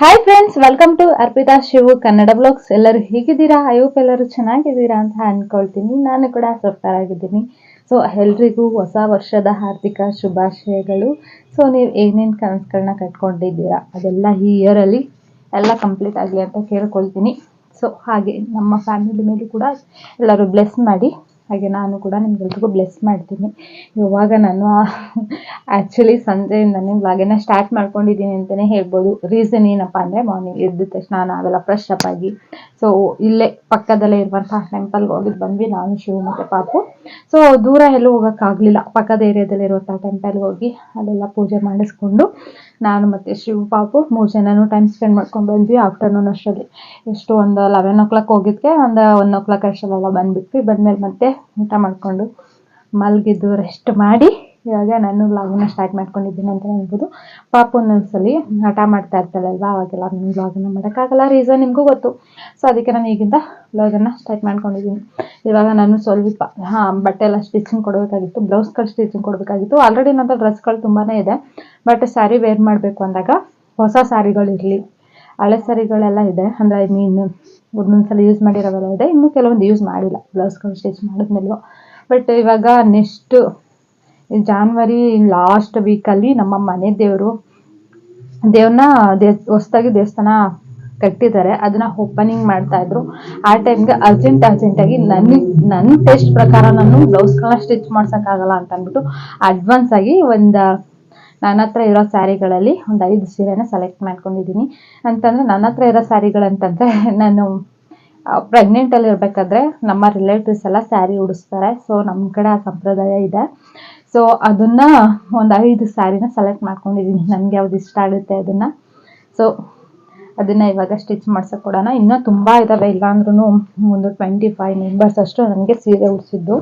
Hi friends welcome to Arpita Shivu Kannada vlogs ಎಲ್ಲರೂ ಹೇಗಿದ್ದೀರಾ? I hope ಎಲ್ಲರೂ ಚೆನ್ನಾಗಿದ್ದೀರಾ ಅಂತ ಅನ್ಕೊಳ್ತೀನಿ. ನಾನು ಕೂಡ ಸಫ್ಟರ್ ಆಗಿದ್ದೀನಿ. ಸೊ ಎಲ್ರಿಗೂ ಹೊಸ ವರ್ಷದ ಹಾರ್ದಿಕ ಶುಭಾಶಯಗಳು. ಸೊ ನೀವು ಏನೇನು ಕನಸುಗಳನ್ನ ಕಟ್ಕೊಂಡಿದ್ದೀರಾ? ಅದೆಲ್ಲ ಈ ಇಯರಲ್ಲಿ ಎಲ್ಲ ಕಂಪ್ಲೀಟ್ ಆಗಲಿ ಅಂತ ಕೇಳ್ಕೊಳ್ತೀನಿ. ಸೊ ಹಾಗೆ ನಮ್ಮ ಫ್ಯಾಮಿಲಿ ಮೇಲೂ ಕೂಡ ಎಲ್ಲರೂ ಬ್ಲೆಸ್ ಮಾಡಿ ಹಾಗೆ ನಾನು ಕೂಡ ನಿಮ್ಗೆಲ್ರಿಗೂ ಬ್ಲೆಸ್ ಮಾಡ್ತೀನಿ. ಇವಾಗ ನಾನು ಆ್ಯಕ್ಚುಲಿ ಸಂಜೆಯಿಂದನೇ ವ್ಲಾಗನ್ನ ಸ್ಟಾರ್ಟ್ ಮಾಡ್ಕೊಂಡಿದ್ದೀನಿ ಅಂತಲೇ ಹೇಳ್ಬೋದು. ರೀಸನ್ ಏನಪ್ಪ ಅಂದರೆ ಮಾರ್ನಿಂಗ್ ಎದ್ದ ತಕ್ಷಣ ನಾವೆಲ್ಲ ಫ್ರೆಶ್ ಅಪ್ ಆಗಿ ಸೊ ಇಲ್ಲೇ ಪಕ್ಕದಲ್ಲೇ ಇರುವಂತಹ ಟೆಂಪಲ್ಗೆ ಹೋಗಿದ್ದು ಬಂದ್ವಿ, ನಾನು, ಶಿವ ಮತ್ತು ಪಾಪು. ಸೊ ದೂರ ಎಲ್ಲೂ ಹೋಗೋಕ್ಕಾಗಲಿಲ್ಲ. ಪಕ್ಕದ ಏರಿಯಾದಲ್ಲಿ ಇರುವಂಥ ಟೆಂಪಲ್ಗೆ ಹೋಗಿ ಅಲ್ಲೆಲ್ಲ ಪೂಜೆ ಮಾಡಿಸ್ಕೊಂಡು ನಾನು ಮತ್ತು ಶಿವ ಪಾಪು, ಮೂರು ಜನನೂ ಟೈಮ್ ಸ್ಪೆಂಡ್ ಮಾಡ್ಕೊಂಡು ಬಂದ್ವಿ ಆಫ್ಟರ್ನೂನ್ ಅಷ್ಟರಲ್ಲಿ. ಎಷ್ಟು ಒಂದು ಲೆವೆನ್ ಓ ಕ್ಲಾಕ್ ಹೋಗಿದ್ಕೆ ಒಂದು ಒನ್ ಓ ಕ್ಲಾಕ್ ಅಷ್ಟರಲ್ಲೆಲ್ಲ ಬಂದುಬಿಟ್ವಿ. ಬಂದಮೇಲೆ ಮತ್ತೆ ಊಟ ಮಾಡಿಕೊಂಡು ಮಲಗಿದ್ದು ರೆಸ್ಟ್ ಮಾಡಿ ಇವಾಗ ನಾನು ವ್ಲಾಗನ್ನ ಸ್ಟಾರ್ಟ್ ಮಾಡ್ಕೊಂಡಿದ್ದೀನಿ ಅಂತ ಹೇಳ್ಬೋದು. ಪಾಪು ಒಂದೊಂದ್ಸಲಿ ಹಠ ಮಾಡ್ತಾ ಇರ್ತಾಳಲ್ವ? ಅವಾಗೆಲ್ಲ ನಾನು ವ್ಲಾಗನ್ನ ಮಾಡೋಕ್ಕಾಗಲ್ಲ ರೀಸನ್ ನಿಮಗೂ ಗೊತ್ತು. ಸೊ ಅದಕ್ಕೆ ನಾನು ಈಗಿಂದ ವ್ಲಾಗನ್ನು ಸ್ಟಾರ್ಟ್ ಮಾಡ್ಕೊಂಡಿದ್ದೀನಿ. ಇವಾಗ ನಾನು ಸ್ವಲ್ಪ, ಹಾಂ ಬಟ್ಟೆ ಎಲ್ಲ ಸ್ಟಿಚಿಂಗ್ ಕೊಡಬೇಕಾಗಿತ್ತು ಬ್ಲೌಸ್ಗಳು ಸ್ಟಿಚಿಂಗ್ ಕೊಡಬೇಕಾಗಿತ್ತು. ಆಲ್ರೆಡಿ ನನ್ನ ಡ್ರೆಸ್ಗಳು ತುಂಬಾ ಇದೆ. ಬಟ್ ಸ್ಯಾರಿ ವೇರ್ ಮಾಡಬೇಕು ಅಂದಾಗ ಹೊಸ ಸ್ಯಾರಿಗಳಿರಲಿ ಹಳೆ ಸ್ಯಾರಿಗಳೆಲ್ಲ ಇದೆ. ಅಂದರೆ ಐ ಮೀನ್ ಒಂದೊಂದ್ಸಲ ಯೂಸ್ ಮಾಡಿರೋವೆಲ್ಲ ಇದೆ. ಇನ್ನೂ ಕೆಲವೊಂದು ಯೂಸ್ ಮಾಡಿಲ್ಲ. ಬ್ಲೌಸ್ಗಳು ಸ್ಟಿಚ್ ಮಾಡಿದ್ಮೇಲೂ. ಬಟ್ ಇವಾಗ ನೆಕ್ಸ್ಟ್ ಜಾನ್ವರಿ ಲಾಸ್ಟ್ ವೀಕಲ್ಲಿ ನಮ್ಮ ಮನೆ ದೇವರು ದೇವ್ರನ್ನ ದೇ ಹೊಸ್ದಾಗಿ ದೇವಸ್ಥಾನ ಕಟ್ಟಿದ್ದಾರೆ. ಅದನ್ನ ಓಪನಿಂಗ್ ಮಾಡ್ತಾ ಇದ್ರು. ಆ ಟೈಮ್ಗೆ ಅರ್ಜೆಂಟ್ ಅರ್ಜೆಂಟ್ ಆಗಿ ನನ್ನ ಟೇಸ್ಟ್ ಪ್ರಕಾರ ನಾನು ಬ್ಲೌಸ್ಗಳನ್ನ ಸ್ಟಿಚ್ ಮಾಡ್ಸೋಕ್ಕಾಗಲ್ಲ ಅಂತ ಅಂದ್ಬಿಟ್ಟು ಅಡ್ವಾನ್ಸ್ ಆಗಿ ಒಂದು ನನ್ನ ಹತ್ರ ಇರೋ ಸ್ಯಾರಿಗಳಲ್ಲಿ ಒಂದು ಐದು ಸೀರೆನ ಸೆಲೆಕ್ಟ್ ಮಾಡ್ಕೊಂಡಿದ್ದೀನಿ. ಅಂತಂದ್ರೆ ನನ್ನ ಹತ್ರ ಇರೋ ಸ್ಯಾರಿಗಳಂತಂದ್ರೆ ನಾನು ಪ್ರೆಗ್ನೆಂಟಲ್ಲಿ ಇರಬೇಕಾದ್ರೆ ನಮ್ಮ ರಿಲೇಟಿವ್ಸ್ ಎಲ್ಲ ಸ್ಯಾರಿ ಉಡಿಸ್ತಾರೆ. ಸೊ ನಮ್ಮ ಕಡೆ ಆ ಸಂಪ್ರದಾಯ ಇದೆ. ಸೊ ಅದನ್ನು ಒಂದು ಐದು ಸ್ಯಾರಿನ ಸೆಲೆಕ್ಟ್ ಮಾಡ್ಕೊಂಡಿದ್ದೀನಿ ನನಗೆ ಯಾವ್ದು ಇಷ್ಟ ಆಗುತ್ತೆ ಅದನ್ನು. ಸೊ ಅದನ್ನು ಇವಾಗ ಸ್ಟಿಚ್ ಮಾಡ್ಸೋಕೆ ಕೊಡೋಣ ಇನ್ನೂ ತುಂಬ ಇದ್ದಾವೆ ಇಲ್ಲಾಂದ್ರೂ ಒಂದು ಟ್ವೆಂಟಿ ಫೈವ್ ಮೆಂಬರ್ಸ್ ಅಷ್ಟು ನನಗೆ ಸೀರೆ ಉಡಿಸಿದ್ದು.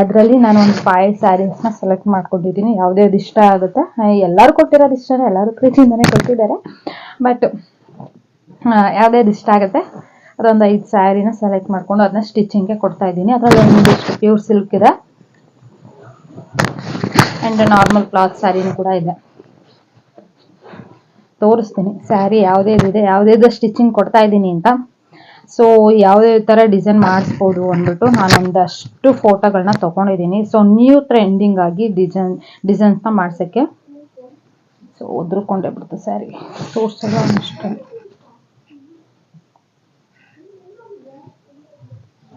ಅದರಲ್ಲಿ ನಾನು ಒಂದು ಫೈವ್ ಸ್ಯಾರೀಸ್ನ ಸೆಲೆಕ್ಟ್ ಮಾಡ್ಕೊಂಡಿದ್ದೀನಿ ಯಾವುದ್ಯಾವ್ದು ಇಷ್ಟ ಆಗುತ್ತೆ. ಎಲ್ಲರೂ ಕೊಟ್ಟಿರೋದು ಇಷ್ಟನೇ. ಎಲ್ಲರೂ ಪ್ರೀತಿಯಿಂದನೇ ಕೊಟ್ಟಿದ್ದಾರೆ. ಬಟ್ ಯಾವ್ದ್ಯಾವ್ದು ಇಷ್ಟ ಆಗುತ್ತೆ ಅದೊಂದು ಐದು ಸ್ಯಾರಿನ ಸೆಲೆಕ್ಟ್ ಮಾಡ್ಕೊಂಡು ಅದನ್ನ ಸ್ಟಿಚಿಂಗ್ಗೆ ಕೊಡ್ತಾ ಇದ್ದೀನಿ. ಅದರಲ್ಲಿ ಒಂದಿಷ್ಟು ಪ್ಯೂರ್ ಸಿಲ್ಕ್ ಇದೆ. ಆ್ಯಂಡ್ ನಾರ್ಮಲ್ ಕ್ಲಾತ್ ಸ್ಯಾರಿನೂ ಕೂಡ ಇದೆ. ತೋರಿಸ್ತೀನಿ. ಸ್ಯಾರಿ ಯಾವುದೇದಿದೆ ಯಾವುದೇದು ಸ್ಟಿಚಿಂಗ್ ಕೊಡ್ತಾ ಇದ್ದೀನಿ ಅಂತ. ಸೊ ಯಾವುದೇ ಥರ ಡಿಸೈನ್ ಮಾಡಿಸ್ಬೋದು ಅಂದ್ಬಿಟ್ಟು ನಾನೊಂದಷ್ಟು ಫೋಟೋಗಳನ್ನ ತೊಗೊಂಡಿದ್ದೀನಿ. ಸೊ ನ್ಯೂ ಟ್ರೆಂಡಿಂಗ್ ಆಗಿ ಡಿಸೈನ್ ಡಿಸೈನ್ಸ್ನ ಮಾಡ್ಸೋಕ್ಕೆ. ಸೊ ಒದ್ರುಕೊಂಡೇ ಬಿಡ್ತು ಸ್ಯಾರಿ. ತೋರಿಸಲ್ಲ ಒಂದಿಷ್ಟು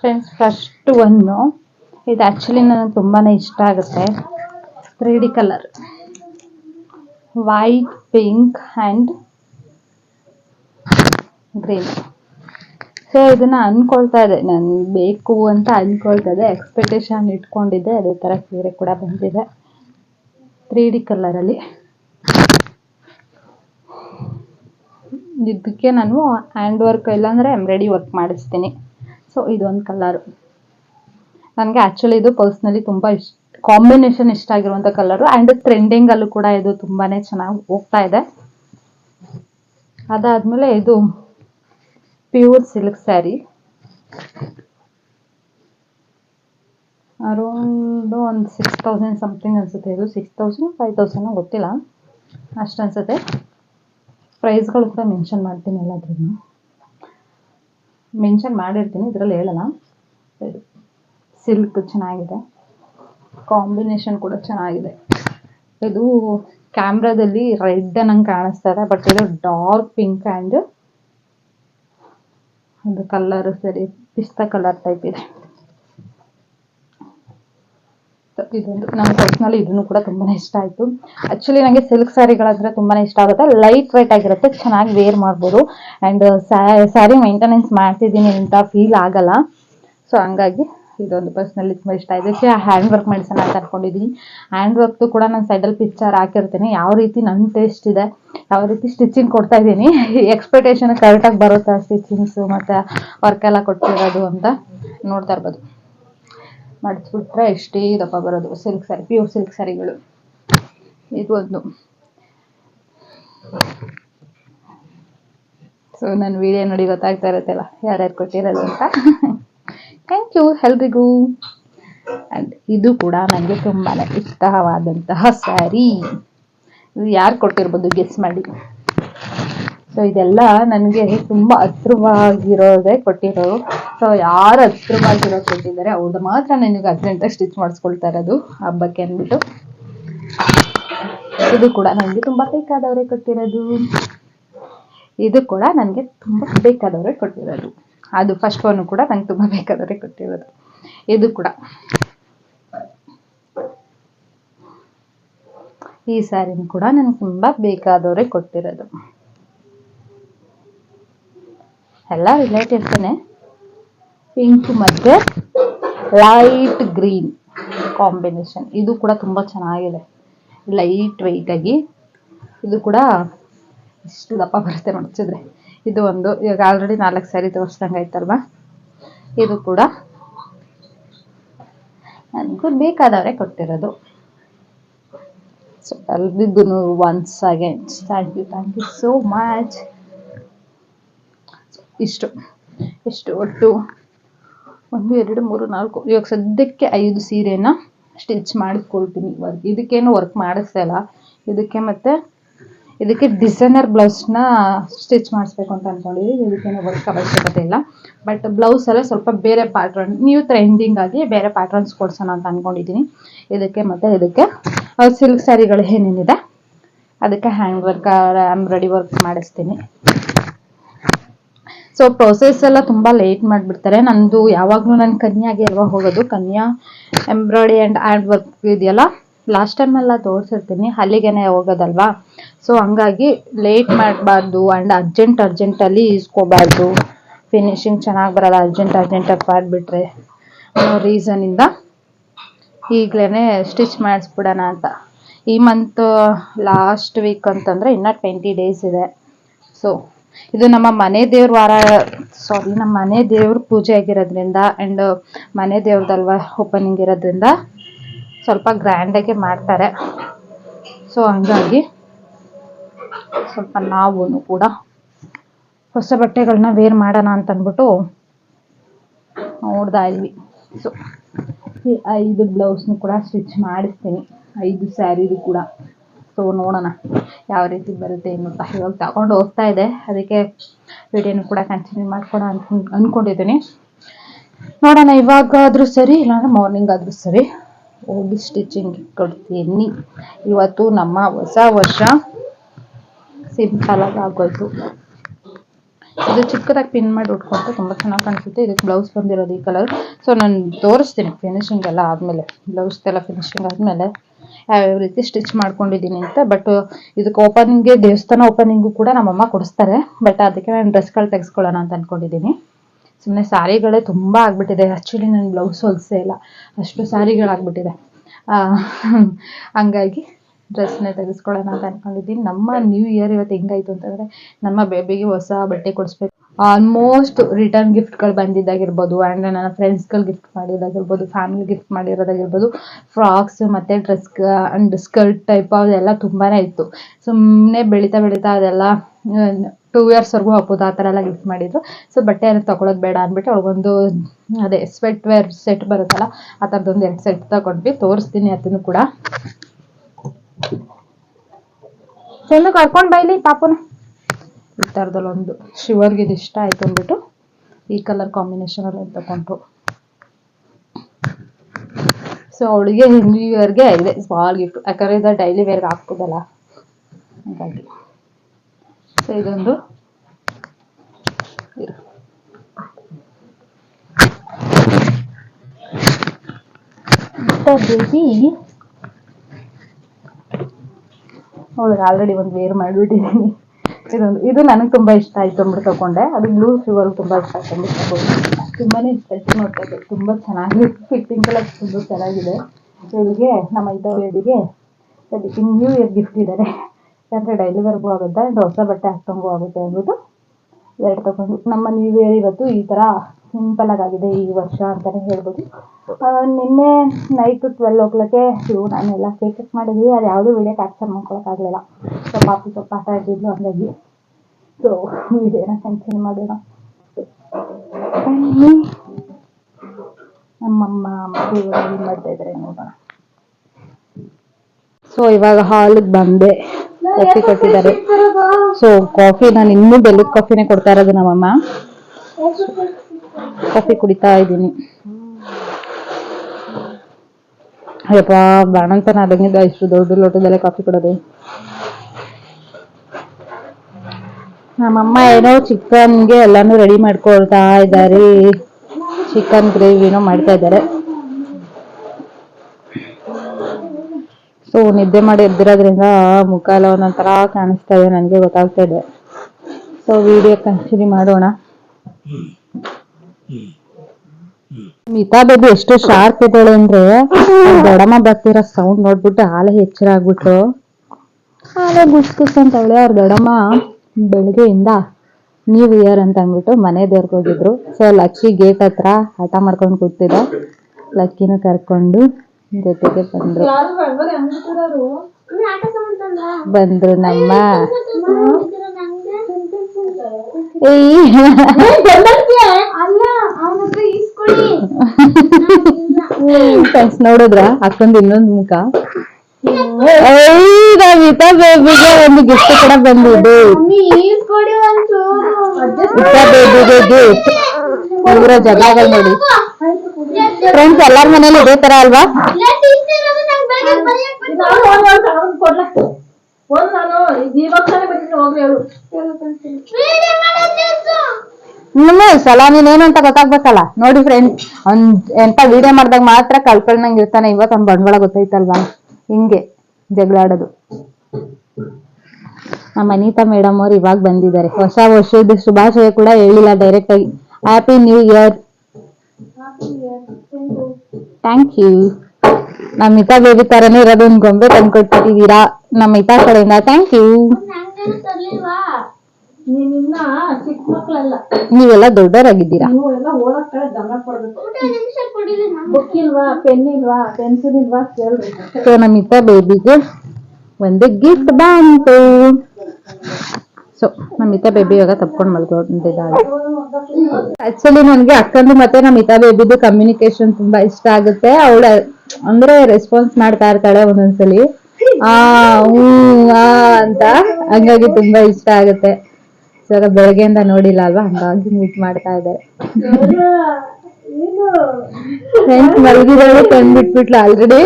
ಫ್ರೆಂಡ್ಸ್ ಫಸ್ಟ್ ಒನ್ನು ಇದು ಆ್ಯಕ್ಚುಲಿ ನನಗೆ ತುಂಬಾ ಇಷ್ಟ ಆಗುತ್ತೆ. Three D colour white pink and green so ಇದನ್ನು ಅಂದ್ಕೊಳ್ತಾ ಇದೆ ನಾನು ಬೇಕು ಅಂತ ಅಂದ್ಕೊಳ್ತಾ ಇದೆ ಎಕ್ಸ್ಪೆಕ್ಟೇಷನ್ ಇಟ್ಕೊಂಡಿದ್ದೆ. ಅದೇ ಥರ ಸೀರೆ ಕೂಡ ಬಂದಿದೆ. ತ್ರೀ ಡಿ ಕಲರಲ್ಲಿ ಇದಕ್ಕೆ ನಾನು ಹ್ಯಾಂಡ್ ವರ್ಕ್ ಇಲ್ಲಾಂದರೆ ಎಂಬ್ರಾಯ್ಡಿ ವರ್ಕ್ ಮಾಡಿಸ್ತೀನಿ. ಸೊ ಇದೊಂದು ಕಲರು ನನಗೆ ಆ್ಯಕ್ಚುಲಿ ಇದು ಪರ್ಸ್ನಲಿ ತುಂಬ ಇಷ್ಟ ಕಾಂಬಿನೇಷನ್ ಇಷ್ಟ ಆಗಿರುವಂಥ ಕಲರು ಆ್ಯಂಡ್ ಟ್ರೆಂಡಿಂಗಲ್ಲೂ ಕೂಡ ಇದು ತುಂಬಾ ಚೆನ್ನಾಗಿ ಹೋಗ್ತಾ ಇದೆ. ಅದಾದಮೇಲೆ ಇದು ಪ್ಯೂರ್ ಸಿಲ್ಕ್ ಸ್ಯಾರಿ ಅರೌಂಡು ಒಂದು ಸಿಕ್ಸ್ ತೌಸಂಡ್ ಸಮಥಿಂಗ್ ಅನಿಸುತ್ತೆ ಇದು. ಸಿಕ್ಸ್ ತೌಸಂಡ್ ಫೈವ್ ತೌಸಂಡ್ ಗೊತ್ತಿಲ್ಲ. ಅಷ್ಟು ಅನಿಸುತ್ತೆ. ಪ್ರೈಸ್ಗಳು ಕೂಡ ಮೆನ್ಷನ್ ಮಾಡ್ತೀನಿ ಎಲ್ಲದ್ರೂ ಮೆನ್ಷನ್ ಮಾಡಿರ್ತೀನಿ, ಇದರಲ್ಲಿ ಹೇಳಲ್ಲ. ಸಿಲ್ಕ್ ಚೆನ್ನಾಗಿದೆ. ಕಾಂಬಿನೇಷನ್ ಕೂಡ ಚೆನ್ನಾಗಿದೆ. ಇದು ಕ್ಯಾಮ್ರಾದಲ್ಲಿ ರೆಡ್ ಅನ್ನಂಗೆ ಕಾಣಿಸ್ತಾ ಇದೆ, ಬಟ್ ಇದು ಡಾರ್ಕ್ ಪಿಂಕ್ ಆ್ಯಂಡ್ ಒಂದು ಕಲರ್ ಸರಿ, ಪಿಸ್ತಾ ಕಲರ್ ಟೈಪ್ ಇದೆ. ಇದೊಂದು ನಂಗೆ ಪರ್ಸ್ನಲಿ ಇದನ್ನು ಕೂಡ ತುಂಬಾ ಇಷ್ಟ ಆಯಿತು. ಆ್ಯಕ್ಚುಲಿ ನನಗೆ ಸಿಲ್ಕ್ ಸ್ಯಾರಿಗಳಂದರೆ ತುಂಬಾ ಇಷ್ಟ ಆಗುತ್ತೆ. ಲೈಟ್ ವೈಟ್ ಆಗಿರುತ್ತೆ, ಚೆನ್ನಾಗಿ ವೇರ್ ಮಾಡ್ಬೋದು. ಆ್ಯಂಡ್ ಸ್ಯಾರಿ ಮೈಂಟೆನೆನ್ಸ್ ಮಾಡ್ತಿದ್ದೀನಿ ಅಂತ ಫೀಲ್ ಆಗಲ್ಲ. ಸೊ ಹಂಗಾಗಿ ಇದೊಂದು ಪರ್ಸ್ನಲಿ ತುಂಬ ಇಷ್ಟ ಇದಕ್ಕೆ ಹ್ಯಾಂಡ್ ವರ್ಕ್ ಮೆಡಿಸನ್ ಅಂತ ಅನ್ಕೊಂಡಿದ್ದೀನಿ ಹ್ಯಾಂಡ್ ವರ್ಕ್ದು ಕೂಡ ನಾನು ಸೈಡಲ್ಲಿ ಪಿಕ್ಚರ್ ಹಾಕಿರ್ತೀನಿ. ಯಾವ ರೀತಿ ನನ್ನ ಟೇಸ್ಟ್ ಇದೆ, ಯಾವ ರೀತಿ ಸ್ಟಿಚಿಂಗ್ ಕೊಡ್ತಾ ಇದ್ದೀನಿ ಎಕ್ಸ್ಪೆಕ್ಟೇಷನ್ ಕರೆಕ್ಟಾಗಿ ಬರುತ್ತಾ ಸ್ಟಿಚಿಂಗ್ಸು ಮತ್ತು ವರ್ಕ್ ಎಲ್ಲ ಕೊಟ್ಟಿರೋದು ಅಂತ ನೋಡ್ತಾ ಇರ್ಬೋದು. ಮಡಿಸ್ಬಿಟ್ರೆ ಎಷ್ಟೇ ದಪ್ಪ ಬರೋದು ಸಿಲ್ಕ್ ಸ್ಯಾರಿ ಪ್ಯೂರ್ ಸಿಲ್ಕ್ ಸ್ಯಾರಿಗಳು ಇದು ಒಂದು. ಸೊ ನನ್ನ ವಿಡಿಯೋ ನೋಡಿ ಗೊತ್ತಾಗ್ತಾ ಇರುತ್ತಲ್ಲ, ಯಾರ್ಯಾರು ಕೊಟ್ಟಿರೋದು ಅಂತ. ಥ್ಯಾಂಕ್ ಯು ಎಲ್ರಿಗೂ. ಆ್ಯಂಡ್ ಇದು ಕೂಡ ನನಗೆ ತುಂಬಾ ಇಷ್ಟವಾದಂತಹ ಸ್ಯಾರಿ ಇದು ಯಾರು ಕೊಟ್ಟಿರ್ಬೋದು ಗೆಸ್ ಮಾಡಿ. ಸೊ ಇದೆಲ್ಲ ನನಗೆ ತುಂಬ ಹತ್ರವಾಗಿರೋದೇ ಕೊಟ್ಟಿರೋದು. ಸೊ ಯಾರು ಮಾಡ್ತಿರೋ ಕೊಟ್ಟಿದ್ದಾರೆ ಅವ್ರದ್ದು ಮಾತ್ರ ನನಗೆ ಅರ್ಜೆಂಟಾಗಿ ಸ್ಟಿಚ್ ಮಾಡಿಸ್ಕೊಳ್ತಾ ಇರೋದು ಹಬ್ಬಕ್ಕೆ ಅಂದ್ಬಿಟ್ಟು. ಇದು ಕೂಡ ನನಗೆ ತುಂಬ ಬೇಕಾದವರೇ ಕೊಟ್ಟಿರೋದು. ಇದು ಕೂಡ ನನಗೆ ತುಂಬ ಬೇಕಾದವರೇ ಕೊಟ್ಟಿರೋದು. ಅದು ಫಸ್ಟ್ ಒನ್ ಕೂಡ ನಂಗೆ ತುಂಬ ಬೇಕಾದವರೇ ಕೊಟ್ಟಿರೋದು. ಇದು ಕೂಡ. ಈ ಸ್ಯಾರಿನ ಕೂಡ ನನಗೆ ತುಂಬ ಬೇಕಾದವರೇ ಕೊಟ್ಟಿರೋದು. ಎಲ್ಲ ರಿಲೇಟಿವ್ಸೇ ಪಿಂಕ್ ಮತ್ತು ಲೈಟ್ ಗ್ರೀನ್ ಕಾಂಬಿನೇಷನ್ ಇದು ಕೂಡ ತುಂಬ ಚೆನ್ನಾಗಿದೆ. ಲೈಟ್ ವೆಯ್ಟಾಗಿ ಇದು ಕೂಡ ಇಷ್ಟು ದಪ್ಪ ಬರುತ್ತೆ ಮಡಚಿದ್ರೆ ಇದು ಒಂದು, ಇವಾಗ ಆಲ್ರೆಡಿ ನಾಲ್ಕು ಸಾರಿ ತೋರಿಸ್ದಂಗೆ ಆಯ್ತಲ್ವಾ? ಇದು ಕೂಡ ನನಗೂ ಬೇಕಾದವರೇ ಕೊಟ್ಟಿರೋದು. ಸೊ ಎಲ್ರಿಗೂ once again thank you thank you so much ಇಷ್ಟು ಇಷ್ಟು ಒಟ್ಟು ಒಂದು, ಎರಡು, ಮೂರು, ನಾಲ್ಕು. ಇವಾಗ ಸದ್ಯಕ್ಕೆ ಐದು ಸೀರೆನ ಸ್ಟಿಚ್ ಮಾಡಿಸ್ಕೊಳ್ತೀನಿ ವರ್ಕ್ ಇದಕ್ಕೇನು ವರ್ಕ್ ಮಾಡಿಸ್ತಾ ಇಲ್ಲ. ಇದಕ್ಕೆ ಮತ್ತು, ಇದಕ್ಕೆ ಡಿಸೈನರ್ ಬ್ಲೌಸ್ನ ಸ್ಟಿಚ್ ಮಾಡಿಸ್ಬೇಕು ಅಂತ ಅಂದ್ಕೊಂಡಿದ್ದೀನಿ ಇದಕ್ಕೇನು ವರ್ಕ್ ಅವಶ್ಯಕತೆ ಇಲ್ಲ. ಬಟ್ ಬ್ಲೌಸ್ ಎಲ್ಲ ಸ್ವಲ್ಪ ಬೇರೆ ಪ್ಯಾಟ್ರನ್ ನ್ಯೂ ಟ್ರೆಂಡಿಂಗ್ ಆಗಿ ಬೇರೆ ಪ್ಯಾಟ್ರನ್ಸ್ ಕೊಡ್ಸೋಣ ಅಂತ ಅಂದ್ಕೊಂಡಿದ್ದೀನಿ ಇದಕ್ಕೆ ಮತ್ತು ಇದಕ್ಕೆ ಸಿಲ್ಕ್ ಸ್ಯಾರಿಗಳು ಏನೇನಿದೆ, ಅದಕ್ಕೆ ಹ್ಯಾಂಡ್ ವರ್ಕ್ ಎಂಬ್ರಾಯ್ಡಿ ವರ್ಕ್ ಮಾಡಿಸ್ತೀನಿ. ಸೊ ಪ್ರೊಸೆಸ್ ಎಲ್ಲ ತುಂಬ ಲೇಟ್ ಮಾಡಿಬಿಡ್ತಾರೆ. ನಂದು ಯಾವಾಗಲೂ ನಾನು ಕನ್ಯಾಗೆ ಅಲ್ವಾ ಹೋಗೋದು, Kanya embroidery and hand work ಇದೆಯಲ್ಲ? ಲಾಸ್ಟ್ ಟೈಮೆಲ್ಲ ತೋರಿಸಿರ್ತೀನಿ ಅಲ್ಲಿಗೆನೆ ಹೋಗೋದಲ್ವಾ? ಸೊ ಹಂಗಾಗಿ ಲೇಟ್ ಮಾಡಬಾರ್ದು ಆ್ಯಂಡ್ ಅರ್ಜೆಂಟ್ ಅರ್ಜೆಂಟಲ್ಲಿ ಈಸ್ಕೋಬಾರ್ದು. ಫಿನಿಶಿಂಗ್ ಚೆನ್ನಾಗಿ ಬರಲ್ಲ ಅರ್ಜೆಂಟ್ ಅರ್ಜೆಂಟಾಗಿ ಮಾಡಿಬಿಟ್ರೆ ಅನ್ನೋ ರೀಸನಿಂದ ಈಗಲೇ ಸ್ಟಿಚ್ ಮಾಡಿಸ್ಬಿಡೋಣ ಅಂತ. ಈ ಮಂತ್ ಲಾಸ್ಟ್ ವೀಕ್ ಅಂತಂದರೆ ಇನ್ನೂ ಟ್ವೆಂಟಿ ಡೇಸ್ ಇದೆ. ಸೊ ಇದು ನಮ್ಮ ಮನೆ ದೇವ್ರ ವಾರ ಸಾರಿ ನಮ್ಮ ಮನೆ ದೇವ್ರ ಪೂಜೆ ಆಗಿರೋದ್ರಿಂದ ಆ್ಯಂಡ್ ಮನೆ ದೇವ್ರದಲ್ವ ಓಪನಿಂಗ್ ಇರೋದ್ರಿಂದ ಸ್ವಲ್ಪ ಗ್ರ್ಯಾಂಡಾಗೆ ಮಾಡ್ತಾರೆ. ಸೊ ಹಂಗಾಗಿ ಸ್ವಲ್ಪ ನಾವು ಕೂಡ ಹೊಸ ಬಟ್ಟೆಗಳನ್ನ ವೇರ್ ಮಾಡೋಣ ಅಂತ ಅಂದ್ಬಿಟ್ಟು ನೋಡ್ತಾ ಇದ್ವಿ. ಸೊ ಈ ಐದು ಬ್ಲೌಸ್ನು ಕೂಡ ಸ್ಟಿಚ್ ಮಾಡಿಸ್ತೀನಿ. ಐದು ಸ್ಯಾರಿದು ಕೂಡ. ಸೊ ನೋಡೋಣ ಯಾವ ರೀತಿ ಬರುತ್ತೆ ಅಂತ ಇವಾಗ ತಗೊಂಡು ಹೋಗ್ತಾ ಇದೆ. ಅದಕ್ಕೆ ವಿಡಿಯೋನು ಕೂಡ ಕಂಟಿನ್ಯೂ ಮಾಡ್ಕೊಡ ಅನ್ಕೊಂಡು ಅಂದ್ಕೊಂಡಿದ್ದೀನಿ ನೋಡೋಣ ಇವಾಗಾದರೂ ಸರಿ, ಇಲ್ಲಾಂದ್ರೆ ಮಾರ್ನಿಂಗ್ ಆದರೂ ಸರಿ. ಹೋಗಿ ಸ್ಟಿಚಿಂಗ್ ಕೊಡ್ತೀನಿ. ಇವತ್ತು ನಮ್ಮ ಹೊಸ ವರ್ಷ. ಸಿಂಪಲಾಗಿ ಆಗೋಯ್ತು. ಇದು ಚಿಕ್ಕದಾಗಿ ಪಿನ್ ಮಾಡಿ ಉಟ್ಕೊಂಡ್ರೆ ತುಂಬ ಚೆನ್ನಾಗಿ ಕಾಣಿಸುತ್ತೆ. ಇದಕ್ಕೆ ಬ್ಲೌಸ್ ಬಂದಿರೋದು ಈ ಕಲರ್ ಸೊ ನಾನು ತೋರಿಸ್ತೀನಿ ಫಿನಿಶಿಂಗ್ ಎಲ್ಲ ಆದಮೇಲೆ. ಬ್ಲೌಸ್ದೆಲ್ಲ ಫಿನಿಶಿಂಗ್ ಆದಮೇಲೆ. ಯಾವ್ಯಾವ ರೀತಿ ಸ್ಟಿಚ್ ಮಾಡ್ಕೊಂಡಿದ್ದೀನಿ ಅಂತ. ಬಟ್ ಇದಕ್ಕೆ ಓಪನಿಂಗ್ಗೆ ದೇವಸ್ಥಾನ ಓಪನಿಂಗು ಕೂಡ ನಮ್ಮಮ್ಮ ಕೊಡಿಸ್ತಾರೆ. ಬಟ್ ಅದಕ್ಕೆ ನಾನು ಡ್ರೆಸ್ಗಳು ತೆಗೆಸ್ಕೊಳ್ಳೋಣ ಅಂತ ಅಂದ್ಕೊಂಡಿದ್ದೀನಿ ಸುಮ್ಮನೆ ಸಾರಿಗಳೇ ತುಂಬ ಆಗಿಬಿಟ್ಟಿದೆ. ಆ್ಯಕ್ಚುಲಿ ನಾನು ಬ್ಲೌಸ್ ಹೊಲಿಸೇ ಇಲ್ಲ. ಅಷ್ಟು ಸಾರಿಗಳಾಗ್ಬಿಟ್ಟಿದೆ. ಹಂಗಾಗಿ ಡ್ರೆಸ್ನೇ ತೆಗೆಸ್ಕೊಳ್ಳೋಣ ಅಂತ ಅಂದ್ಕೊಂಡಿದ್ದೀನಿ ನಮ್ಮ ನ್ಯೂ ಇಯರ್ ಇವತ್ತು ಹೆಂಗಾಯ್ತು ಅಂತಂದರೆ, ನಮ್ಮ ಬೇಬಿಗೆ ಹೊಸ ಬಟ್ಟೆ ಕೊಡಿಸ್ಬೇಕು. ಆಲ್ಮೋಸ್ಟ್ ರಿಟರ್ನ್ ಗಿಫ್ಟ್ಗಳು ಬಂದಿದ್ದಾಗಿರ್ಬೋದು ಆ್ಯಂಡ್ ನನ್ನ ಫ್ರೆಂಡ್ಸ್ಗಳು ಗಿಫ್ಟ್ ಮಾಡಿದ್ದಾಗಿರ್ಬೋದು ಫ್ಯಾಮಿಲಿ ಗಿಫ್ಟ್ ಮಾಡಿರೋದಾಗಿರ್ಬೋದು ಫ್ರಾಕ್ಸ್ ಮತ್ತು ಡ್ರೆಸ್ ಆ್ಯಂಡ್ ಸ್ಕರ್ಟ್ ಟೈಪ್ ಅದೆಲ್ಲ ತುಂಬಾ ಇತ್ತು. ಸುಮ್ಮನೆ ಬೆಳೀತಾ ಬೆಳೀತಾ ಅದೆಲ್ಲ ಟೂ ಇಯರ್ಸ್ವರೆಗೂ ಹಾಕ್ಬೋದು ಆ ಥರ ಎಲ್ಲ ಗಿಫ್ಟ್ ಮಾಡಿದ್ರು. ಸೊ ಬಟ್ಟೆ ಏನು ತೊಗೊಳೋದು ಬೇಡ ಅಂದ್ಬಿಟ್ಟು ಅವ್ಳಿಗೊಂದು, ಅದೇ ಸ್ವೆಟ್ ವೇರ್ ಸೆಟ್ ಬರುತ್ತಲ್ಲ, ಆ ಥರದ್ದೊಂದು ಎರಡು ಸೆಟ್ ತಗೊಂಡ್ವಿ. ತೋರಿಸ್ತೀನಿ ಅದನ್ನು ಕೂಡ. ಚೆಂದ ಕರ್ಕೊಂಡು ಬೈಲಿ ಪಾಪುನ. ಈ ಥರದಲ್ಲಿ ಒಂದು ಶಿವರ್ಗೆ ಇದು ಇಷ್ಟ ಆಯ್ತು ಅಂದ್ಬಿಟ್ಟು ಈ ಕಲರ್ ಕಾಂಬಿನೇಷನಲ್ಲಿ ತಗೊಂಡ್ರು. ಸೊ ಅವಳಿಗೆ ನ್ಯೂ ಇಯರ್ಗೆ ಇದೆ ಸ್ಮಾಲ್ ಗಿಫ್ಟ್ ಯಾಕಂದರೆ ಇದು ಡೈಲಿ ವೇರ್ಗೆ ಹಾಕ್ಬೋದಲ್ಲ. ಹಾಗಾಗಿ. ಸೊ ಇದೊಂದು. ಬೇಬಿ ಅವಳಿಗೆ ಆಲ್ರೆಡಿ ಒಂದು ವೇರ್ ಮಾಡಿಬಿಟ್ಟಿದ್ದೀನಿ. ಇದೊಂದು ಇದು ನನಗೆ ತುಂಬಾ ಇಷ್ಟ ಆಯ್ತು ಅಂದ್ಬಿಟ್ಟು ತಗೊಂಡೆ ಅದು ಬ್ಲೂ ಫೀವರ್ ತುಂಬಾ ಇಷ್ಟ ಆಯ್ತು ಅಂದ್ಬಿಟ್ಟು ತಗೊಂಡೆ ತುಂಬಾನೇ ಇಷ್ಟ ನೋಡ್ತಾ ತುಂಬಾ ಚೆನ್ನಾಗಿ ಫಿಟ್ಟಿಂಗ್ ಎಲ್ಲ ತುಂಬಾ ಚೆನ್ನಾಗಿದೆ. ಇವಳಿಗೆ ನಮ್ಮ ಐದ ಅದಕ್ಕೆ ನ್ಯೂ ಇಯರ್ ಗಿಫ್ಟ್ ಇದ್ದಾರೆ. ಯಾಕಂದ್ರೆ ಡೈಲಿ ವರ್ಗೂ ಆಗುತ್ತೆ, ದೋಸೆ ಹೊಸ ಬಟ್ಟೆ ಹಾಕ್ದಂಗೂ ಆಗುತ್ತೆ ಅಂದ್ಬಿಟ್ಟು ಎರಡು ತಗೊಂಡು. ನಮ್ಮ ನ್ಯೂ ಇಯರ್ ಇವತ್ತು ಈ ತರ ಸಿಂಪಲ್ ಆಗಿದೆ ಈ ವರ್ಷ ಅಂತಾನೆ ಹೇಳ್ಬೋದು. ನಿನ್ನೆ ನೈಟ್ ಟ್ವೆಲ್ ಓ ಕ್ಲಾಕೆ ಇವು ನಾನೆಲ್ಲ ಕೇಕ್ ಕಟ್ ಮಾಡಿದ್ವಿ. ಅದು ಯಾವುದೂ ವಿಡಿಯೋ ಕ್ಯಾಪ್ಚರ್ ಮಾಡ್ಕೊಳಕ್ಕಾಗಲಿಲ್ಲ ಸೊ ಪಾಪಿ ಸ್ವಲ್ಪ ಆಟ ಆಡಿದ್ಲು ಹಂಗಾಗಿ. ಸೊ ವಿಡಿಯೋನ ಕಂಟಿನ್ಯೂ ಮಾಡೋಣ. ನಮ್ಮಮ್ಮ ಮಾಡ್ತಾ ಇದ್ದಾರೆ ನೋಡೋಣ. ಸೊ ಇವಾಗ ಹಾಲಿಗೆ ಬಂದೆ. ಕಾಫಿ ಕೊಟ್ಟಿದ್ದಾರೆ. ಸೊ ಕಾಫಿ ನಾನು ಇನ್ನೂ ಬೆಲ್ಲದ ಕಾಫಿನೇ ಕೊಡ್ತಾ ಇರೋದು ನಮ್ಮಮ್ಮ ಕಾಫಿ ಕುಡಿತಾ ಇದ್ದೀನಿ. ಅಯ್ಯಪ್ಪ, ಬಾಣಂತನ ಆದಂಗಿದ್ದ, ಇಷ್ಟು ದೊಡ್ಡ ಲೋಟದಲ್ಲೇ ಕಾಫಿ ಕೊಡೋದು. ನಮ್ಮಮ್ಮ ಏನೋ ಚಿಕನ್ಗೆ ಎಲ್ಲಾನು ರೆಡಿ ಮಾಡ್ಕೊಳ್ತಾ ಇದ್ದಾರೆ. ಚಿಕನ್ ಗ್ರೇವಿನೋ ಮಾಡ್ತಾ ಇದ್ದಾರೆ. ಸೊ, ನಿದ್ದೆ ಮಾಡಿ ಎದ್ದಿರೋದ್ರಿಂದ ಮುಖ ಎಲ್ಲ ಒಂದೊಂಥರ ಕಾಣಿಸ್ತಾ ಇದೆ, ನನಗೆ ಗೊತ್ತಾಗ್ತಾ ಇದೆ. ಸೊ ವಿಡಿಯೋ ಕಂಟಿನ್ಯೂ ಮಾಡೋಣ. ಮಿತಾ ಬೇಬಿ ಎಷ್ಟು ಶಾರ್ಪ್ ಇದ್ದಾಳೆ ಅಂದ್ರೆ ಬಡಮ ದೊಡ್ಡಮ್ಮ ಬರ್ತಿರೋ ಸೌಂಡ್ ನೋಡ್ಬಿಟ್ಟು ಹಾಲೆ ಎಚ್ಚರ ಆಗ್ಬಿಟ್ಟು ಹಾಲೆ ಅಂತವಳೆ ಅವ್ರ ದೊಡಮ್ಮ ಬೆಳಿಗ್ಗೆಯಿಂದ ನ್ಯೂ ಇಯರ್ ಅಂತ ಅಂದ್ಬಿಟ್ಟು ಮನೆ ದೇವ್ರಿಗೆ ಹೋಗಿದ್ರು. ಸೊ ಲಕ್ಕಿ ಗೇಟ್ ಹತ್ರ ಹಠ ಮಾಡ್ಕೊಂಡು ಕೂತಿದ್ದ. ಲಕ್ಕಿನ ಕರ್ಕೊಂಡು ಜೊತೆಗೆ ಬಂದ್ರು ಬಂದ್ರು ನಮ್ಮ ಏಯ್ ಫ್ರೆಂಡ್ಸ್ ನೋಡಿದ್ರ ಅಕ್ಕಂದು ಇನ್ನೊಂದು ಮುಖ ಏಯ್, ನಾವ್ ಮಿತಾ ಬೇಬಿಗೆ ಒಂದು ಗಿಫ್ಟ್ ಕೂಡ ಬಂದಿದೆ ಮಿತಾ ಬೇಬಿಗೆ ಗಿಫ್ಟ್ ಇವರ ಜಗಳಗಳು ನೋಡಿ. ಫ್ರೆಂಡ್ಸ್ ಎಲ್ಲಾರ ಮನೇಲಿ ಇದೇ ತರ ಅಲ್ವಾ? ಸಲ ನೀನೇನು ಅಂತ ಗೊತ್ತಾಗ್ಬೇಕಲ್ಲ? ನೋಡಿ ಫ್ರೆಂಡ್ಸ್ ಒಂದ್ ಎಂತ ವಿಡಿಯೋ ಮಾಡ್ದಾಗ ಮಾತ್ರ ಕಳ್ಕೊಳ್ನಂಗ್ ಇರ್ತಾನೆ. ಇವತ್ತು ಒಂದ್ ಬಂಡವಾಳ ಗೊತ್ತೈತಲ್ವಾ? ಹಿಂಗೆ ಜಗಳಾಡೋದು. ನಮ್ಮ ಅನಿತಾ ಮೇಡಮ್ ಅವ್ರು ಇವಾಗ ಬಂದಿದ್ದಾರೆ. ಹೊಸ ವರ್ಷದ ಶುಭಾಶಯ ಕೂಡ ಹೇಳಿಲ್ಲ ಡೈರೆಕ್ಟ್ ಆಗಿ. Happy new year thank you ನಮ್ಮ ಮಿತಾ ಬೇಬಿ ತರನೇ ಇರೋದು ಒಂದು ಗೊಂಬೆ ತಂದ್ಕೊಟ್ಬಿಟ್ಟಿದ್ದೀರಾ ನಮ್ಮ ಮಿತಾ ಕಡೆಯಿಂದ ಥ್ಯಾಂಕ್ ಯು ಚಿಕ್ಕ ನೀವೆಲ್ಲ ದೊಡ್ಡವರಾಗಿದ್ದೀರಾ? ನೀವು ಎಲ್ಲ ಓದಕ್ ಕಡೆ ಗಮನ ಕೊಡ್ಬೇಕು. ಬುಕ್ ಇಲ್ವಾ? ಪೆನ್ ಇಲ್ವಾ? ಪೆನ್ಸಿಲ್ ಇಲ್ವಾ? ಕೇಳ್ಬೇಕು. ಸೊ ನಮ್ಮ ಮಿತಾ ಬೇಬಿಗೆ ಒಂದು ಗಿಫ್ಟ್ ಬಂತು. ಸೊ ನಮ್ಮ ಬೇಬಿ ಇವಾಗ ತಪ್ಕೊಂಡು ಮಲ್ಕೊಂಡಿದ್ದಾಳೆ. ಆಕ್ಚುಲಿ ನನಗೆ ಅಕ್ಕಂದು ಮತ್ತೆ ನಮ್ಮ ಮಿತಾ ಬೇಬಿದು ಕಮ್ಯುನಿಕೇಶನ್ ತುಂಬಾ ಇಷ್ಟ ಆಗುತ್ತೆ. ಅವಳ ಅಂದ್ರೆ ರೆಸ್ಪಾನ್ಸ್ ಮಾಡ್ತಾ ಇರ್ತಾಳೆ ಒಂದೊಂದ್ಸಲಿ. ಆ ಹ್ಞೂ ಆ ಅಂತ. ಹಂಗಾಗಿ ತುಂಬಾ ಇಷ್ಟ ಆಗುತ್ತೆ. ಇವಾಗ ಬೆಳಗ್ಗೆಯಿಂದ ನೋಡಿಲ್ಲ ಅಲ್ವಾ? ಹಂಗಾಗಿ ಮೀಟ್ ಮಾಡ್ತಾ ಇದ್ದಾರೆ ಫ್ರೆಂಡ್ಸ್ ಮಲಗಿರೋಳು ಆಲ್ರೆಡಿ ಆಲ್ರೆಡಿ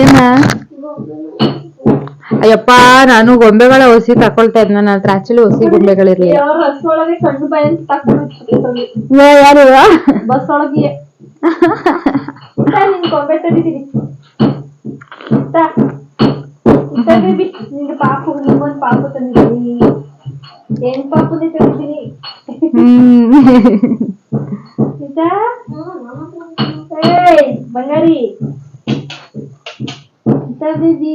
ಏನ? ಅಯ್ಯಪ್ಪ ನಾನು ಗೊಂಬೆಗಳ ಹೊಸಿ ತಕೊಳ್ತಾ ಇದ್ನ. ನನ್ನ ಹತ್ರ ಆಕ್ಚುಲಿ ಹೊಸಿ ಗೊಂಬೆಗಳಿರ್ಲಿಲ್ಲ ಯಾರು? ಬಸ್ ಒಳಗೆ ಗೊಂಬೆ ಪಾಪು ಪಾಪು ತಂದಿದ್ದೀನಿ. ಏನ್ ಏಯ್ ಬಂಗಾರಿ ಇತ್ತ ಬೇಬಿ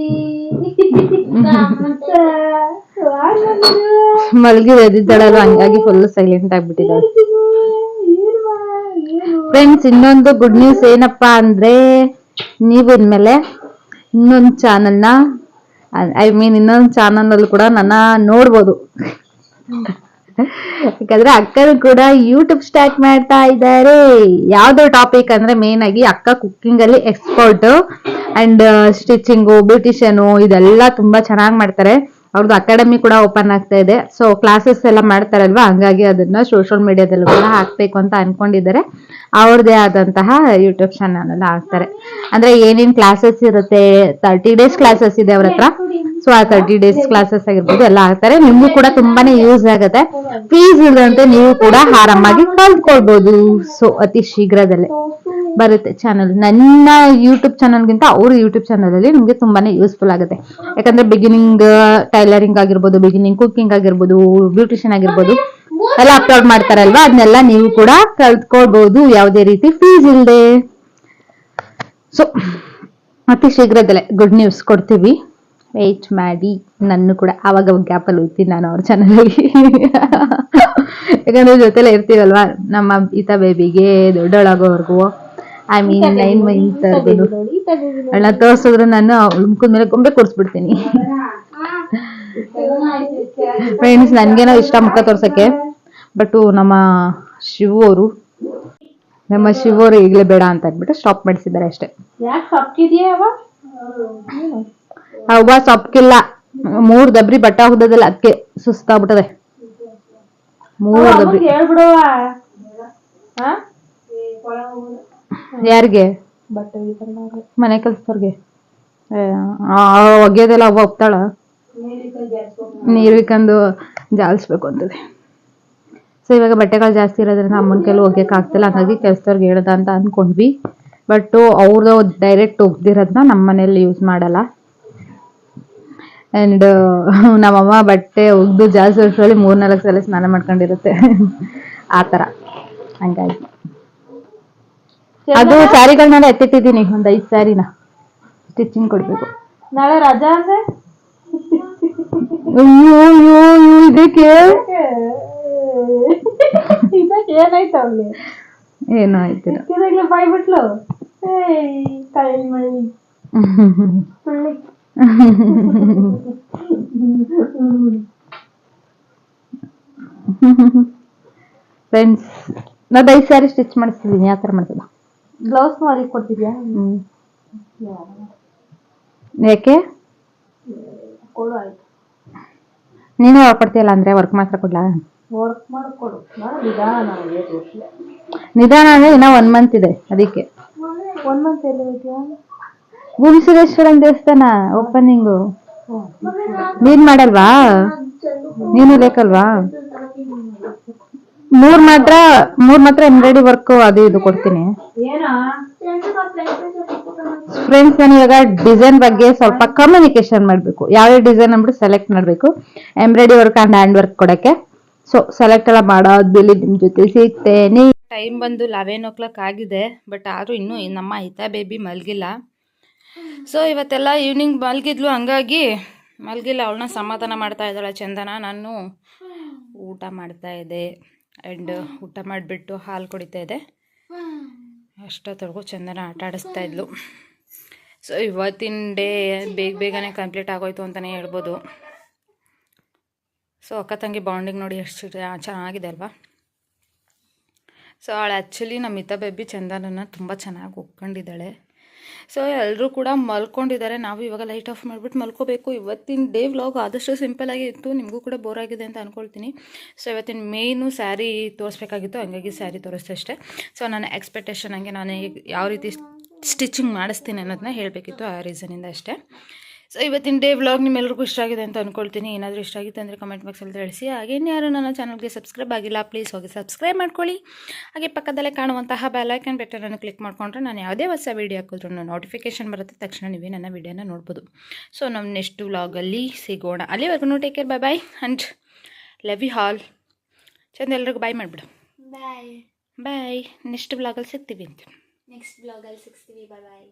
ಮಲ್ಗಿ ಎದ್ದಿದ್ದಾಳಲ್ವ ಹಂಗಾಗಿ ಫುಲ್ ಸೈಲೆಂಟ್ ಆಗ್ಬಿಟ್ಟಿದ್ದಾಳೆ. ಫ್ರೆಂಡ್ಸ್ ಇನ್ನೊಂದು ಗುಡ್ ನ್ಯೂಸ್ ಏನಪ್ಪಾ ಅಂದ್ರೆ ನೀವು ಇನ್ಮೇಲೆ ಇನ್ನೊಂದು ಚಾನಲ್ನ ಐ ಮೀನ್ ಇನ್ನೊಂದು ಚಾನಲ್ ಕೂಡ ನನ್ನ ನೋಡ್ಬೋದು. ಯಾಕಂದ್ರೆ ಅಕ್ಕರು ಕೂಡ ಯೂಟ್ಯೂಬ್ ಸ್ಟಾರ್ಟ್ ಮಾಡ್ತಾ ಇದ್ದಾರೆ. ಯಾವ್ದೋ ಟಾಪಿಕ್ ಅಂದ್ರೆ ಮೇನ್ ಆಗಿ ಅಕ್ಕ ಕುಕ್ಕಿಂಗ್ ಅಲ್ಲಿ ಎಕ್ಸ್ಪರ್ಟ್ ಅಂಡ್ ಸ್ಟಿಚಿಂಗು ಬ್ಯೂಟಿಷಿಯನು ಇದೆಲ್ಲ ತುಂಬಾ ಚೆನ್ನಾಗಿ ಮಾಡ್ತಾರೆ. ಅವ್ರದ್ದು ಅಕಾಡೆಮಿ ಕೂಡ ಓಪನ್ ಆಗ್ತಾ ಇದೆ. ಸೊ ಕ್ಲಾಸಸ್ ಎಲ್ಲ ಮಾಡ್ತಾರಲ್ವಾ? ಹಂಗಾಗಿ ಅದನ್ನ ಸೋಷಿಯಲ್ ಮೀಡಿಯಾದಲ್ಲೂ ಕೂಡ ಹಾಕ್ಬೇಕು ಅಂತ ಅನ್ಕೊಂಡಿದ್ದಾರೆ. ಅವ್ರದ್ದೇ ಆದಂತಹ ಯೂಟ್ಯೂಬ್ ಚಾನಲ್ ಎಲ್ಲ ಹಾಕ್ತಾರೆ. ಅಂದ್ರೆ ಏನೇನ್ ಕ್ಲಾಸಸ್ ಇರುತ್ತೆ? ತರ್ಟಿ ಡೇಸ್ ಕ್ಲಾಸಸ್ ಇದೆ ಅವ್ರ ಹತ್ರ. ಸೊ ಆ ತರ್ಟಿ ಡೇಸ್ ಕ್ಲಾಸಸ್ ಆಗಿರ್ಬೋದು ಎಲ್ಲ ಹಾಕ್ತಾರೆ ನಿಮ್ಗೂ ಕೂಡ ತುಂಬಾನೇ ಯೂಸ್ ಆಗುತ್ತೆ. ಫೀಸ್ ಇಲ್ಲದಂತೆ ನೀವು ಕೂಡ ಆರಾಮಾಗಿ ಕಲ್ತ್ಕೊಳ್ಬಹುದು ಸೊ ಅತಿ ಶೀಘ್ರದಲ್ಲೇ ಬರುತ್ತೆ ಚಾನಲ್ ನನ್ನ ಯೂಟ್ಯೂಬ್ ಚಾನಲ್ಗಿಂತ ಅವ್ರ ಯೂಟ್ಯೂಬ್ ಚಾನಲ್ ಅಲ್ಲಿ ನಿಮ್ಗೆ ತುಂಬಾನೇ ಯೂಸ್ಫುಲ್ ಆಗುತ್ತೆ. ಯಾಕಂದ್ರೆ ಬಿಗಿನಿಂಗ್ ಟೈಲರಿಂಗ್ ಆಗಿರ್ಬೋದು ಬಿಗಿನಿಂಗ್ ಕುಕಿಂಗ್ ಆಗಿರ್ಬೋದು ಬ್ಯೂಟಿಷಿಯನ್ ಆಗಿರ್ಬೋದು ಎಲ್ಲ ಅಪ್ಲೋಡ್ ಮಾಡ್ತಾರಲ್ವಾ? ಅದನ್ನೆಲ್ಲ ನೀವು ಕೂಡ ಕಲ್ತ್ಕೊಳ್ಬಹುದು ಯಾವುದೇ ರೀತಿ ಫೀಸ್ ಇಲ್ಲದೆ ಸೊ ಅತಿ ಶೀಘ್ರದಲ್ಲೇ ಗುಡ್ ನ್ಯೂಸ್ ಕೊಡ್ತೀವಿ. ವೆಯ್ಟ್ ಮಾಡಿ ನನ್ನ ಕೂಡ ಆವಾಗ ಗ್ಯಾಪಲ್ಲಿ ಹೋಗ್ತೀನಿ ನಾನು ಅವ್ರ ಚಾನಲಲ್ಲಿ ಯಾಕಂದ್ರೆ ಜೊತೆಲೆ ಇರ್ತೀವಲ್ವಾ? ನಮ್ಮ ಈತ ಬೇಬಿಗೆ ದೊಡ್ಡವಳಾಗೋವರೆಗೂ. I mean nine month. ಅಣ್ಣ ತೋರ್ಸಿದ್ರೆ ನಾನು ಅವ್ಳ ಮುಖದ ಮೇಲೆ ಗೊಂಬೆ ಕೊಡಿಸ್ಬಿಡ್ತೀನಿ ಫ್ರೆಂಡ್ಸ್ ನನ್ಗೇನೋ ಇಷ್ಟ ಮುಖ ತೋರ್ಸಕ್ಕೆ. ಬಟ್ ನಮ್ಮ ಶಿವು ಅವರು ನಮ್ಮ ಶಿವು ಅವರು ಈಗಲೇ ಬೇಡ ಅಂತ ಅಂದ್ಬಿಟ್ಟು ಸ್ಟಾಪ್ ಮಾಡಿಸಿದ್ದಾರೆ ಅಷ್ಟೇ. ಅವ ಸೊಪ್ಕಿಲ್ಲ ಮೂರ್ ದಬ್ರಿ ಬಟ್ಟ ಹೋಗದಲ್ಲ ಅದಕ್ಕೆ ಸುಸ್ತಾಗ್ಬಿಟ್ಟದೆ. ಮೂರ್ ದಬ್ರಿ. ಯಾರಿಗೆ? ಮನೆ ಕೆಲ್ಸದವ್ರಿಗೆ. ಒಗ್ಯೋದೆಲ್ಲ ಅವ್ವ ಒಪ್ತಾಳ? ನೀರ್ ಬಿಕ್ಕಂದು ಜಾಲಿಸ್ಬೇಕು ಅಂತದೆ. ಸೊ ಇವಾಗ ಬಟ್ಟೆಗಳು ಜಾಸ್ತಿ ಇರೋದ್ರಿಂದ ಅಮ್ಮನ ಕೆಲವು ಒಗ್ಯಕ್ಕೆ ಆಗ್ತಿಲ್ಲ ಹಾಗಾಗಿ ಕೆಲ್ಸದವ್ರಿಗೆ ಹೇಳ್ದ ಅಂತ ಅನ್ಕೊಂಡ್ವಿ. ಬಟ್ ಅವ್ರದ್ದು ಡೈರೆಕ್ಟ್ ಒಗ್ದಿರೋದನ್ನ ನಮ್ಮ ಮನೇಲಿ ಯೂಸ್ ಮಾಡಲ್ಲ. ಆ್ಯಂಡ್ ನಮ್ಮಮ್ಮ ಬಟ್ಟೆ ಒಗ್ದು ಜಾಸ್ತಿ ವರ್ಷದಲ್ಲಿ ಮೂರ್ನಾಲ್ಕು ಸಲ ಸ್ನಾನ ಮಾಡ್ಕೊಂಡಿರುತ್ತೆ. ಆ ತರ. ಹಂಗಾಗಿ. ಅದು ಸ್ಯಾರಿಗಳನ್ನೆಲ್ಲ ಎತ್ತಿಟ್ಟಿದ್ದೀನಿ. ಒಂದು ಐದು ಸ್ಯಾರಿನ. ಸ್ಟಿಚಿಂಗ್ ಕೊಡಬೇಕು. ನಾಳೆ ರಜಾ ಅಂದ್ರೆ? ಅಯ್ಯೋ ಅಯ್ಯೋ ಅಯ್ಯೋ ಇದಕ್ಕೆ? ಇದಕ್ಕೆ ಏನಾಯ್ತು ಅವ್ಳಿಗೆ? ಏನೋ ಬಾಯ್ ಬಿಟ್ಲು? ಮಳ್ಳಿ ಸುಳ್ಳಿ ಫ್ರೆಂಡ್ಸ್ ನಾ ದೈ ಸ್ಯಾರಿ ಸ್ಟಿಚ್ ಮಾಡಿಸ್ತಿದ್ದೀನಿ ಯಾವ ಥರ ಮಾಡ್ತಿಲ್ಲ ಬ್ಲೌಸ್ ಮಾಡಿ ಕೊಡ್ತಿದ್ಯಾ? ಹ್ಞೂ ಯಾಕೆ? ಕೊಡು ಆಯ್ತು. ನೀನೇ ಹೊರ್ಕೊಡ್ತೀಯಲ್ಲ ಅಂದ್ರೆ ವರ್ಕ್ ಮಾತ್ರ ಕೊಡ್ಲಾ? ವರ್ಕ್ ಮಾಡ್ಕೊಡು ನಿಧಾನ ಅಂದರೆ ಇನ್ನೂ ನಿಧಾನ ಅಂದ್ರೆ ಇನ್ನ ಒನ್ ಮಂತ್ ಇದೆ ಅದಕ್ಕೆ. ಒನ್ ಮಂತ್ ಎಲ್ಲಿ ಹೋಗ್ತೀಯಾ ಭೂಮಿಸಿರೇಶ್ವರನ್ ದೇವಸ್ಥಾನ ಓಪನಿಂಗು ನೀನ್ ಮಾಡಲ್ವಾ? ನೀನು ಬೇಕಲ್ವಾ? ಮೂರ್ ಮಾತ್ರ ಮೂರ್ ಮಾತ್ರ ಎಂಬ್ರಾಯ್ಡಿ ವರ್ಕ್ ಅದು ಇದು ಕೊಡ್ತೀನಿ. ಫ್ರೆಂಡ್ಸ್ ನಾನು ಇವಾಗ ಡಿಸೈನ್ ಬಗ್ಗೆ ಸ್ವಲ್ಪ ಕಮ್ಯುನಿಕೇಶನ್ ಮಾಡಬೇಕು. ಯಾವ ಡಿಸೈನ್ ಅಂದ್ಬಿಟ್ಟು ಸೆಲೆಕ್ಟ್ ಮಾಡಬೇಕು. Embroidery work and hand work ಕೊಡಕ್ಕೆ. ಸೊ ಸೆಲೆಕ್ಟ್ ಎಲ್ಲ ಮಾಡೋದ್ಮೇಲೆ ನಿಮ್ ಜೊತೆ ಸಿಗ್ತೇನೆ. ಟೈಮ್ ಬಂದು ಲೆವೆನ್ ಓ ಕ್ಲಾಕ್ ಆಗಿದೆ ಬಟ್ ಆದ್ರೂ ಇನ್ನೂ ನಮ್ಮ ಹಿತಾ ಬೇಬಿ ಮಲಗಿಲ್ಲ. ಸೊ ಇವತ್ತೆಲ್ಲ ಈವ್ನಿಂಗ್ ಮಲಗಿದ್ಲು, ಹಂಗಾಗಿ ಮಲಗಿಲ್ಲ, ಅವಳನ್ನ ಸಮಾಧಾನ ಮಾಡ್ತಾ ಇದ್ದಾಳೆ ಚಂದನ. ನಾನು ಊಟ ಮಾಡ್ತಾ ಇದ್ದೆ. ಆ್ಯಂಡ್ ಊಟ ಮಾಡಿಬಿಟ್ಟು ಹಾಲು ಕುಡಿತಾ ಇದ್ದೆ. ಅಷ್ಟೊತ್ತರೆಗೂ ಚಂದನ ಆಟ ಆಡಿಸ್ತಾ ಇದ್ಲು. ಸೊ ಇವತ್ತಿನ ಡೇ ಬೇಗ ಬೇಗನೆ ಕಂಪ್ಲೀಟ್ ಆಗೋಯ್ತು ಅಂತಲೇ ಹೇಳ್ಬೋದು. ಸೊ ಅಕ್ಕ ತಂಗಿ ಬಾಂಡಿಂಗ್ ನೋಡಿ ಎಷ್ಟು ಚೆನ್ನಾಗಿದೆ ಅಲ್ವಾ? ಸೊ ಅವಳು ಆ್ಯಕ್ಚುಲಿ ನಮ್ಮ ಮಿತಾ ಬೇಬಿ ಚಂದನನ್ನು ತುಂಬ ಚೆನ್ನಾಗಿ ಒಪ್ಕೊಂಡಿದ್ದಾಳೆ. ಸೊ ಎಲ್ಲರೂ ಕೂಡ ಮಲ್ಕೊಂಡಿದ್ದಾರೆ. ನಾವು ಇವಾಗ ಲೈಟ್ ಆಫ್ ಮಾಡಿಬಿಟ್ಟು ಮಲ್ಕೋಬೇಕು. ಇವತ್ತಿನ ಡೇ ವ್ಲಾಗ್ ಆದಷ್ಟು ಸಿಂಪಲಾಗಿ ಇತ್ತು. ನಿಮಗೂ ಕೂಡ ಬೋರ್ ಆಗಿದೆ ಅಂತ ಅಂದ್ಕೊಳ್ತೀನಿ ಸೊ ಇವತ್ತಿನ ಮೇಯ್ನು ಸ್ಯಾರಿ ತೋರಿಸ್ಬೇಕಾಗಿತ್ತು. ಹಂಗಾಗಿ ಸ್ಯಾರಿ ತೋರಿಸ್ದೆ ಅಷ್ಟೇ. ಸೊ ನನ್ನ ಎಕ್ಸ್ಪೆಕ್ಟೇಷನ್ ಹಂಗೆ ನಾನು ಯಾವ ರೀತಿ ಸ್ಟಿಚಿಂಗ್ ಮಾಡಿಸ್ತೀನಿ ಅನ್ನೋದನ್ನ ಹೇಳಬೇಕಿತ್ತು ಆ ರೀಸನಿಂದ ಅಷ್ಟೇ. ಸೊ ಇವತ್ತಿನ ಡೇ ವ್ಲಾಗ್ ನಿಮ್ಮೆಲ್ಲರಿಗೂ ಇಷ್ಟ ಆಗಿದೆ ಅಂತ ಅಂದ್ಕೊಳ್ತೀನಿ ಏನಾದರೂ ಇಷ್ಟ ಆಗಿತ್ತು ಅಂದರೆ ಕಮೆಂಟ್ ಬಾಕ್ಸಲ್ಲಿ ತಿಳಿಸಿ. ಹಾಗೆ ಯಾರು ನನ್ನ ಚಾನಲ್ಗೆ ಸಬ್ಸ್ಕ್ರೈಬ್ ಆಗಿಲ್ಲ ಪ್ಲೀಸ್ ಹೋಗಿ ಸಬ್ಸ್ಕ್ರೈಬ್ ಮಾಡ್ಕೊಳ್ಳಿ. ಹಾಗೆ ಪಕ್ಕದಲ್ಲೇ ಕಾಣುವಂತಹ ಬೆಲೈಕನ್ ಬೆಟ್ಟನನ್ನು ಕ್ಲಿಕ್ ಮಾಡಿಕೊಂಡ್ರೆ ನಾನು ಯಾವುದೇ ಹೊಸ ವೀಡಿಯೋ ಹಾಕಿದ್ರು ನೋಟಿಫಿಕೇಶನ್ ಬರುತ್ತೆ. ತಕ್ಷಣ ನೀವೇ ನನ್ನ ವೀಡಿಯೋನ ನೋಡ್ಬೋದು. ಸೊ ನಮ್ಮ ನೆಕ್ಸ್ಟ್ ವ್ಲಾಗಲ್ಲಿ ಸಿಗೋಣ. ಅಲ್ಲಿವರೆಗೂ take care bye bye and love you all ಚಂದ ಎಲ್ರಿಗೂ ಬಾಯ್ ಮಾಡಿಬಿಡು. ಬಾಯ್ ಬಾಯ್ ನೆಕ್ಸ್ಟ್ ವ್ಲಾಗಲ್ಲಿ ಸಿಗ್ತೀವಿ ಅಂತ. ನೆಕ್ಸ್ಟ್ ಬ್ಲಾಗಲ್ಲಿ ಸಿಗ್ತೀವಿ. ಬಾಯ್ ಬಾಯ್